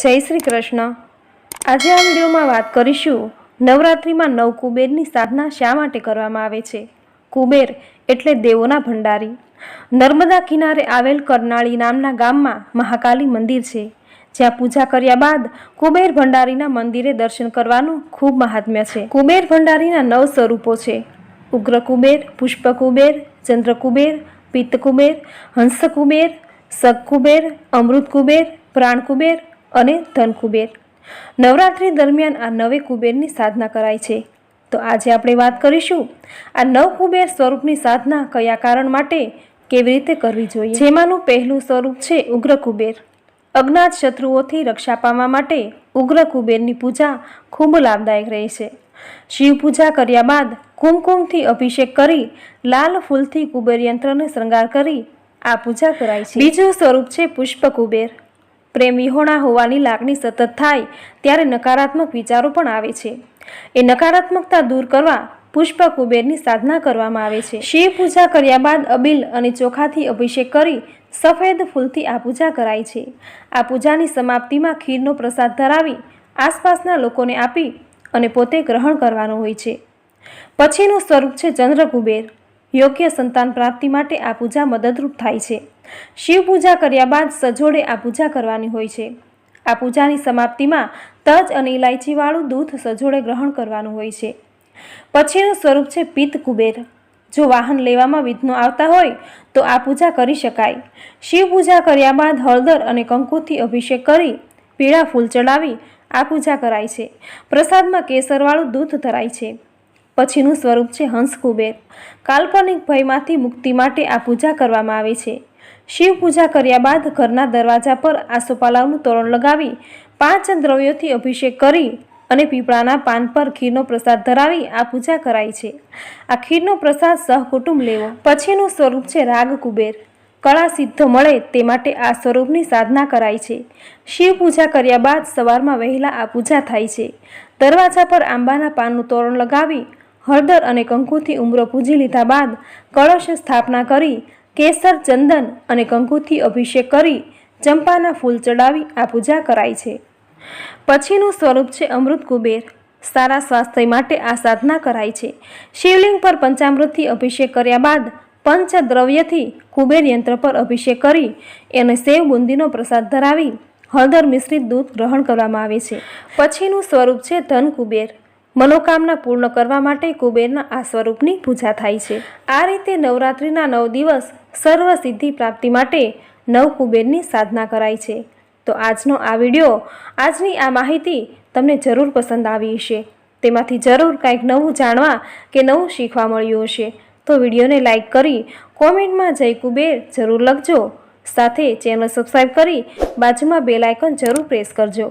જય શ્રી કૃષ્ણ. આજે આ વિડીયોમાં વાત કરીશું નવરાત્રિમાં નવ કુબેરની સાધના શા માટે કરવામાં આવે છે? કુબેર એટલે દેવોના ભંડારી. નર્મદા કિનારે આવેલ કરનાળી નામના ગામમાં મહાકાલી મંદિર છે. જ્યાં પૂજા કર્યા બાદ કુબેર ભંડારીના મંદિરે દર્શન કરવાનું ખૂબ મહાત્મ્ય છે. કુબેર ભંડારીના નવ સ્વરૂપો છે. ઉગ્ર કુબેર, પુષ્પ કુબેર, ચંદ્ર કુબેર, પિત્ત કુબેર, હંસ કુબેર, સગ કુબેર, અમૃત કુબેર, પ્રાણ કુબેર અને ધન કુબેર. નવરાત્રિ દરમિયાન આ નવે કુબેરની સાધના કરાય છે. તો આજે આપણે વાત કરીશું, આ નવ કુબેર સ્વરૂપની સાધના કયા કારણ માટે કેવી રીતે કરવી જોઈએ? જેમાંનું પહેલું સ્વરૂપ છે ઉગ્ર કુબેર. અજ્ઞાત શત્રુઓથી રક્ષા પામવા માટે ઉગ્ર કુબેરની પૂજા ખૂબ લાભદાયક રહે છે. શિવ પૂજા કર્યા બાદ કુમકુમથી અભિષેક કરી લાલ ફૂલથી કુબેર યંત્રને શૃંગાર કરી આ પૂજા કરાય છે. બીજું સ્વરૂપ છે પુષ્પ કુબેર. પ્રેમ વિહોણા હોવાની લાગણી સતત થાય, ત્યારે નકારાત્મક વિચારો પણ આવે છે. એ નકારાત્મકતા દૂર કરવા પુષ્પ કુબેરની સાધના કરવામાં આવે છે. શિવ પૂજા કર્યા બાદ અબીલ અને ચોખાથી અભિષેક કરી સફેદ ફૂલથી આ પૂજા કરાય છે. આ પૂજાની સમાપ્તિમાં ખીરનો પ્રસાદ ધરાવી આસપાસના લોકોને આપી અને પોતે ગ્રહણ કરવાનું હોય છે. પછીનું સ્વરૂપ છે ચંદ્ર કુબેર યોગ્ય સંતાન પ્રાપ્તિ માટે આ પૂજા મદદરૂપ થાય છે. શિવ પૂજા કર્યા બાદ સજોડે આ પૂજા કરવાની હોય છે. આ પૂજાની સમાપ્તિમાં તજ અને ઇલાયચીવાળું દૂધ સજોડે ગ્રહણ કરવાનું હોય છે. પછીનું સ્વરૂપ છે પિત્ત કુબેર. જો વાહન લેવામાં વિઘ્નો આવતા હોય, તો આ પૂજા કરી શકાય. શિવ પૂજા કર્યા બાદ હળદર અને કંકુથી અભિષેક કરી પીળા ફૂલ ચડાવી આ પૂજા કરાય છે. પ્રસાદમાં કેસરવાળું દૂધ ધરાય છે. પછીનું સ્વરૂપ છે હંસ કુબેર. કાલ્પનિક ભયમાંથી મુક્તિ માટે આ પૂજા કરવામાં આવે છે. શિવ પૂજા કર્યા બાદ ઘરના દરવાજા પર આસોપાલાવનું તોરણ લગાવી, પાંચ દ્રવ્યોથી અભિષેક કરી અને પીપળાના પાન પર ખીરનો પ્રસાદ ધરાવી આ પૂજા કરાય છે. આ ખીરનો પ્રસાદ સહકુટુંબ લેવો. પછીનું સ્વરૂપ છે રાગ કુબેર. કળા સિદ્ધ મળે તે માટે આ સ્વરૂપની સાધના કરાય છે. શિવ પૂજા કર્યા બાદ સવારમાં વહેલા આ પૂજા થાય છે. દરવાજા પર આંબાના પાનનું તોરણ લગાવી હળદર અને કંકુથી ઉમરો પૂજી લીધા બાદ કળશ સ્થાપના કરી, કેસર ચંદન અને કંકુથી અભિષેક કરી, ચંપાના ફૂલ ચડાવી આ પૂજા કરાય છે. પછીનું સ્વરૂપ છે અમૃત કુબેર. સારા સ્વાસ્થ્ય માટે આ સાધના કરાય છે. શિવલિંગ પર પંચામૃતથી અભિષેક કર્યા બાદ પંચદ્રવ્યથી કુબેર યંત્ર પર અભિષેક કરી, એને સેવ બુંદીનો પ્રસાદ ધરાવી, હળદર મિશ્રિત દૂધ ગ્રહણ કરવામાં આવે છે. પછીનું સ્વરૂપ છે ધન કુબેર. મનોકામના પૂર્ણ કરવા માટે કુબેરના આ સ્વરૂપની પૂજા થાય છે. આ રીતે નવરાત્રિના નવ દિવસ સર્વ સિદ્ધિ પ્રાપ્તિ માટે નવ કુબેરની સાધના કરાય છે. તો આજનો આ વીડિયો, આજની આ માહિતી તમને જરૂર પસંદ આવી હશે. તેમાંથી જરૂર કંઈક નવું જાણવા કે નવું શીખવા મળ્યું હશે, તો વિડીયોને લાઇક કરી કોમેન્ટમાં જય કુબેર જરૂર લખજો. સાથે ચેનલ સબસ્ક્રાઈબ કરી બાજુમાં બેલ આઇકન જરૂર પ્રેસ કરજો.